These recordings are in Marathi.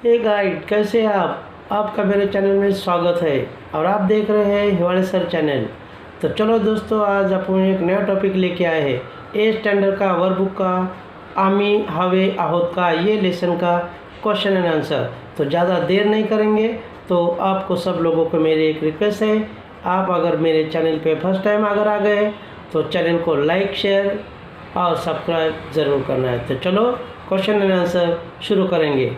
हे गाइड कैसे आप? आपका मेरे चैनल में स्वागत है और आप देख रहे हैं हिवाड़े सर चैनल। तो चलो दोस्तों, आज अपन एक नया टॉपिक लेके आए हैं। ए स्टैंडर्ड का वर्कबुक का, आमी, हवे, आहोत का, ये लेसन का क्वेश्चन एंड आंसर तो ज़्यादा देर नहीं करेंगे तो आपको सब लोगों को मेरी एक रिक्वेस्ट है। आप अगर मेरे चैनल पे फ़र्स्ट टाइम अगर आ गए तो चैनल को लाइक शेयर और सब्सक्राइब ज़रूर करना है। तो चलो क्वेश्चन एंड आंसर शुरू करेंगे।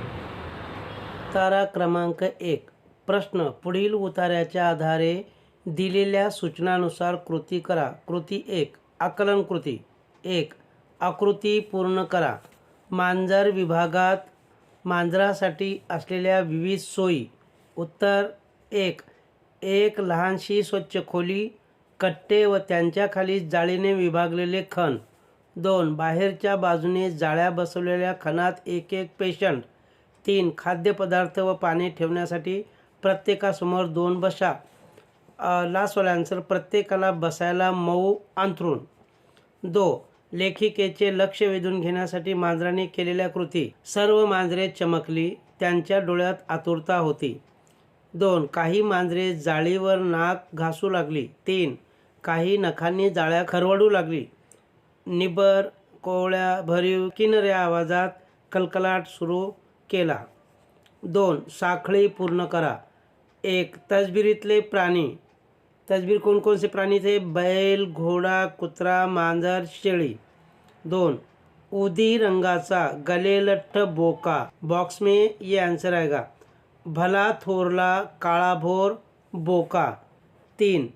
उतारा क्रमांक एक. प्रश्न पुढील उतार्याच्या आधारे दिलेल्या सूचनानुसार कृती करा. कृती एक आकलन कृती. एक आकृती पूर्ण करा. मांजर विभागात मांजरासाठी असलेल्या विविध सोयी. उत्तर एक एक लहानशी स्वच्छ खोली कट्टे व त्यांच्याखाली जाळीने विभागलेले खण. दोन बाहेरच्या बाजूने जाळ्या बसवलेल्या खणात एक एक पेशंट. तीन खाद्यपदार्थ व पाणी ठेवण्यासाठी प्रत्येकासमोर दोन बशा लास्टवाला आन्सर प्रत्येकाला बसायला मऊ अंथरून दो लेखिकेचे लक्ष वेधून घेण्यासाठी मांजराने केलेल्या कृती. सर्व मांजरे चमकली त्यांच्या डोळ्यात आतुरता होती. दोन काही मांजरे जाळीवर नाक घासू लागली. तीन काही नखांनी जाळ्या खरवडू लागली. निबर कोवळ्या भरीव किनऱ्या आवाजात कलकलाट सुरू केला. दोन साखळी पूर्ण करा. एक तजबिरीतले प्राणी. तजबीर कोणकोणसे प्राणी ते? बैल घोडा कुत्रा मांजर शेळी. दोन उदी रंगाचा गलेलठ्ठ बोका. बॉक्स में ये आंसर आएगा. भला थोरला काळाभोर बोका. तीन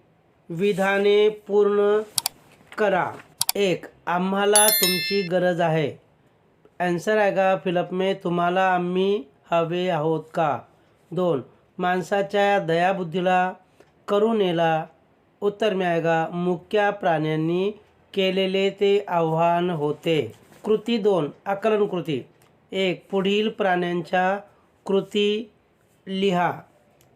विधाने पूर्ण करा. एक आम्हाला तुमची गरज आहे. आन्सर आएगा फिलअप में तुम्हाला आम्ही हवे आहोत का? दोन माणसाच्या दयाबुद्धीला करुणेला उत्तर मिळायगा. आएगा मुक्या प्राण्यांनी केलेले ते आव्हान होते. कृती दोन आकलन कृती. एक पुढील प्राण्यांच्या कृती लिहा.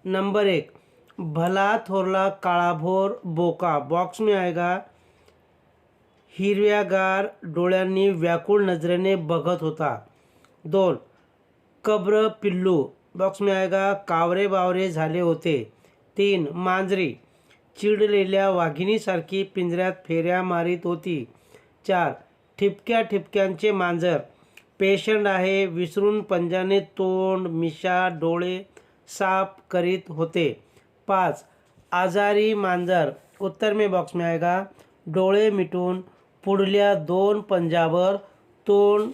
नंबर एक भला थोरला काळाभोर बोका. बॉक्स में आएगा हिरव्यागार डोळ्यांनी व्याकुळ नजरेने बघत होता. दोन कब्र पिल्लू. बॉक्स में आएगा कावरे बावरे झाले होते. तीन मांजरी. चिडलेल्या वाघिणीसारखी पिंजऱ्यात फेऱ्या मारीत होती. चार ठिपक्या ठिपक्यांचे मांजर. पेशंट आहे विसरून पंजाने तोंड मिशा डोळे साफ करीत होते. पाच आजारी मांजर. उत्तर में बॉक्स में आएगा डोळे मिटून पुढल्या दोन पंजावर तोंड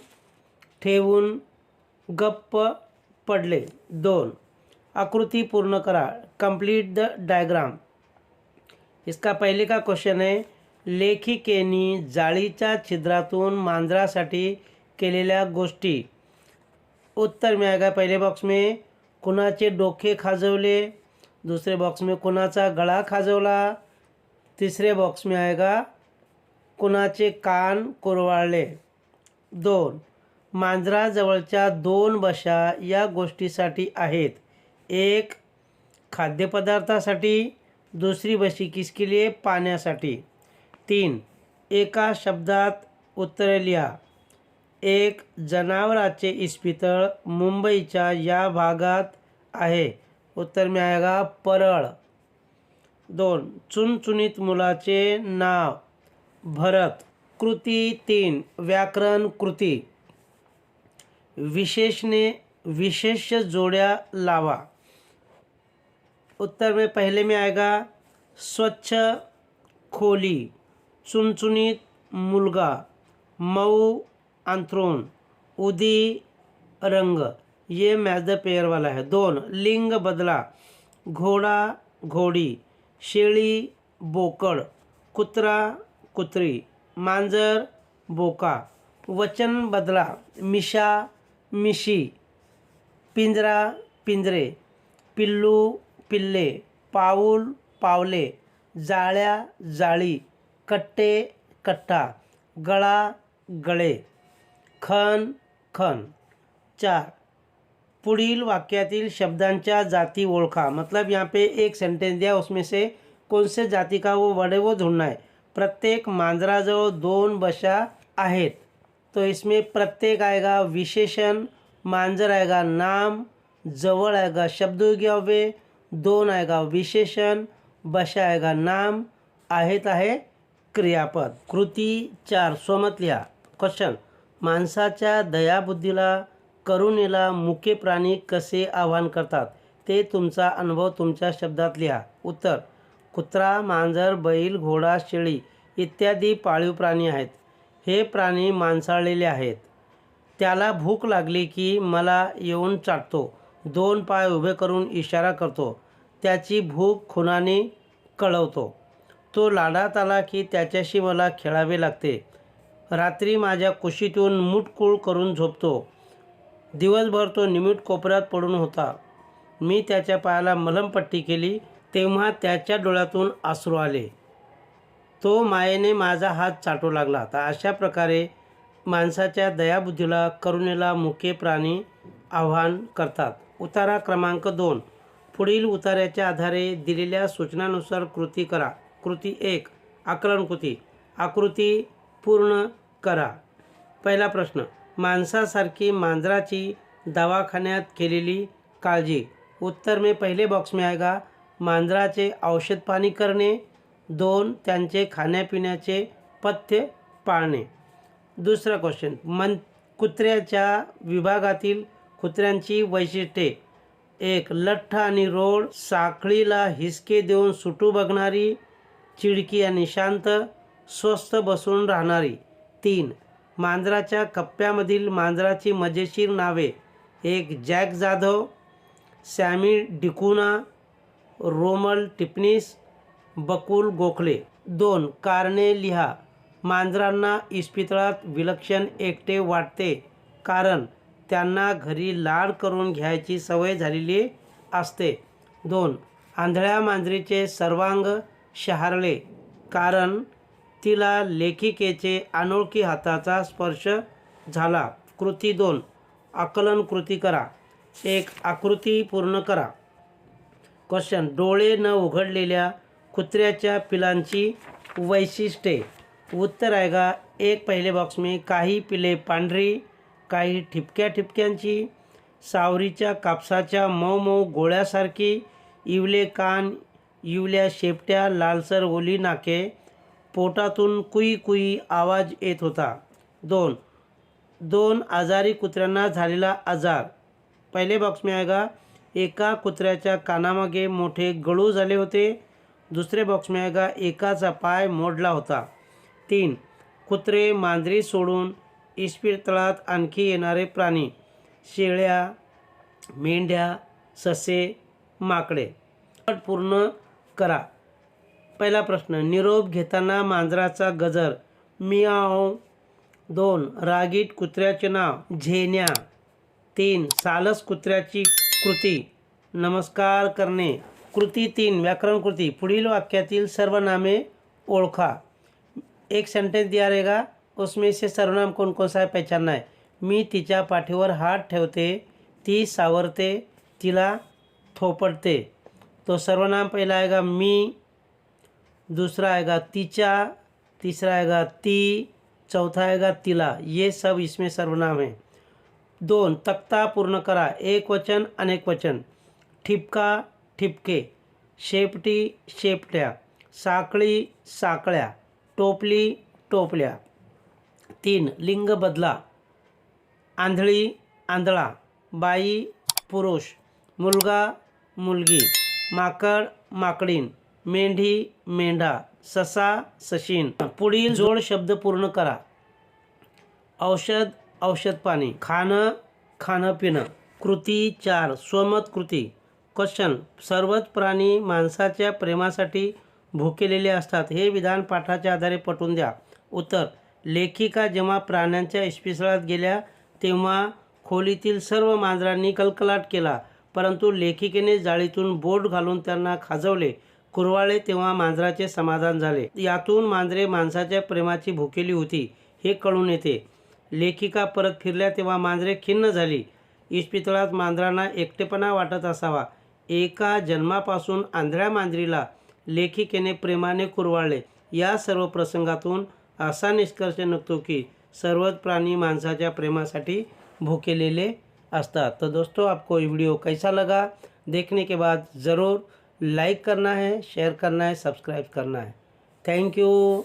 ठेवून गप्प पडले. दोन आकृती पूर्ण करा. कंप्लीट द डायग्राम इसका पहले का क्वेश्चन है लेखिकेनी जाळीच्या छिद्रातून मांजरासाठी केलेल्या गोष्टी. उत्तर में पहिले बॉक्स में कुणाचे डोके खाजवले? दूसरे बॉक्स में कुणाचा गळा खाजवला? तिसरे बॉक्स में आएगा कुणाचे कान कुरवाळले? दोन. मांजराजवळच्या दोन बशा या गोष्टीसाठी आहेत. एक खाद्यपदार्थासाठी. दुसरी बशी किसकिले पाण्यासाठी. तीन एका शब्दात उत्तरे लिहा. एक जनावराचे इस्पितळ मुंबईच्या या भागात आहे. उत्तर में परळ. दोन चुनचुनीत मुलाचे नाव. भरत कृती तीन व्याकरण कृती. विशेषने विशेष जोड्या लावा. उत्तर में पहले में आएगा स्वच्छ खोली चुनचुनीत मुलगा मऊ अंथरूण उदी रंग ये मैच द पेयर वाला है. दोन लिंग बदला घोडा घोडी शेळी बोकड कुत्रा कुत्री मांजर बोका वचन बदला मिशा मिशी पिंजरा पिंजरे पिल्लू पिल्ले पाऊल पावले जाळ्या जाळी कट्टे कट्टा गळा गळे खन खन. चार पुढील वाक्यातील शब्दांच्या जाती ओळखा. मतलब यहाँ पे एक सेंटेंस दिया उसमें से कौन से जाति का वो वर्ड है वो ढूंढना है प्रत्येक मांजराजवळ दोन बशा आहेत. तो इसमें प्रत्येक आएगा विशेषण मांजर आएगा नाम जवळ आएगा शब्दयोगी अव्यय दोन आएगा विशेषण बशा आएगा नाम आहेत आहे क्रियापद. कृती चार स्वमत लिहा क्वेश्चन माणसाच्या दयाबुद्धीला करुणेला मुके प्राणी कसे आवाहन करतात? ते तुमचा अनुभव तुमच्या शब्दात लिहा. उत्तर. कुत्रा मांजर बैल घोडा शेळी इत्यादी पाळीव प्राणी आहेत. हे प्राणी मांसाळलेले आहेत. त्याला भूक लागली की मला येऊन चाटतो. दोन पाय उभे करून इशारा करतो. त्याची भूक खुनाने कळवतो. तो लाडात आला की त्याच्याशी मला खेळावे लागते. रात्री माझ्या कुशीतून मुटकूळ करून झोपतो. दिवसभर तो निमूट कोपऱ्यात पडून होता. मी त्याच्या पायाला मलमपट्टी केली. तेव्हा त्याच्या डोळ्यातून आसरू आले. तो मायेने माझा हात चाटू लागला. तर अशा प्रकारे माणसाच्या दयाबुद्धीला करुणेला मुके प्राणी आव्हान करतात. उतारा क्रमांक दोन. पुढील उतार्याच्या आधारे दिलेल्या सूचनानुसार कृती करा. कृती एक. आकलन कृती. आकृती पूर्ण करा. पहिला प्रश्न. माणसासारखी मांजराची दवाखान्यात केलेली काळजी. उत्तर में पहिले बॉक्स में आएगा मांजराचे औषध पाणी करणे दोन त्यांचे खाण्यापिण्याचे पथ्य पाळणे. दुसरा क्वेश्चन मन कुत्र्याच्या विभागातील कुत्र्यांची वैशिष्ट्ये. एक लठ्ठ आणि रोड साखळीला हिसके देऊन सुटू बघणारी चिडकी आणि शांत स्वस्थ बसून राहणारी. तीन मांजराच्या कप्प्यामधील मांजराची मजेशीर नावे. एक जॅक जाधव सॅमी डिकुना रोमल टिपणीस बकुल गोखले. दोन कारणे लिहा. मांजरांना इस्पितळात विलक्षण एकटे वाटते कारण त्यांना घरी लाड करून घ्यायची सवय झालेली असते. दोन आंधळ्या मांजरीचे सर्वांग शहारले कारण तिला लेखिकेचे अनोळखी हाताचा स्पर्श झाला. कृती दोन आकलन कृती करा. एक आकृती पूर्ण करा. क्वेश्चन. डोळे न उघडलेल्या कुत्र्याच्या पिलांची वैशिष्ट्ये. उत्तर आहे का? एक पहिले बॉक्स मी. काही पिले पांढरी काही ठिपक्या ठिपक्यांची. सावरीच्या कापसाच्या मऊ मऊ गोळ्यासारखी. इवले कान इवल्या शेपट्या लालसर ओली नाके. पोटातून कुई कुई आवाज येत होता. दोन. दोन आजारी कुत्र्यांना झालेला आजार. पहिले बॉक्स आहे का? एका कुत्र्याच्या कानामागे मोठे गळू झाले होते. दुसरे बॉक्स एकाचा पाय मोडला होता. तीन कुत्रे मांजरी सोडून इस्पितळात आणखी येणारे प्राणी शेळ्या मेंढ्या ससे माकडे. पूर्ण करा. पहिला प्रश्न निरोप घेताना मांजराचा गजर. मियाओ. दोन रागीट कुत्र्याचे नाव. झेन्या. तीन सालस कुत्र्याची कृती, नमस्कार करणे, कृती तीन, व्याकरण कृती. पुढील वाक्यातील सर्व नामे ओळखा. एक सेंटेंस दिया रहेगा, उसमें से सर्वनाम कौन कौन सा है पहचानना है. मी तिच्या पाठीवर हात ठेवते, ती सावरते, तिला थोपटते तो सर्वनाम पहला आएगा मी, दूसरा आएगा तिचा, तीसरा आएगा ती, चौथा आएगा तिला. ये सब इसमें सर्वनाम है. दोन तक्ता पूर्ण करा. एक वचन अनेक वचन. ठिपका ठिपके. शेपटी शेपट्या. साखळी साकळ्या. टोपली टोपल्या. तीन लिंग बदला. आंधळी आंधळा. बाई पुरुष. मुलगा मुलगी. माकड माकडीन मेंढी मेंढा. ससा सशीन. पुढील जोड शब्द पूर्ण करा. औषध औषध पाणी खाणं खाणं पिणं कृती चार स्वमत कृती. क्वेश्चन सर्वच प्राणी माणसाच्या प्रेमासाठी भुकेलेले असतात. हे विधान पाठाच्या आधारे पटवून द्या. उत्तर लेखिका जेव्हा प्राण्यांच्या इस्पिसळात गेल्या तेव्हा खोलीतील सर्व मांजरांनी कलकलाट केला. परंतु लेखिकेने जाळीतून बोट घालून त्यांना खाजवले. कुरवाळे तेव्हा मांजराचे समाधान झाले. यातून मांजरे माणसाच्या प्रेमाची भुकेली होती हे कळून येते. लेखिका परत फिरल्या तेव्हा मांजरे खिन्न झाली. इस्पितळात मांजरांना एकटेपणा वाटत असावा. एका जन्मापासून आंधळ्या मांजरीला लेखिकेने प्रेमाने कुरवाळले. या सर्व प्रसंगातून असा निष्कर्ष निघतो की सर्वच प्राणी माणसाच्या प्रेमासाठी भुकेलेले असतात. तो दोस्तों आपको ये वीडियो कैसा लगा? देखने के बाद ज़रूर लाइक करना है शेयर करना है सब्सक्राइब करना है. Thank you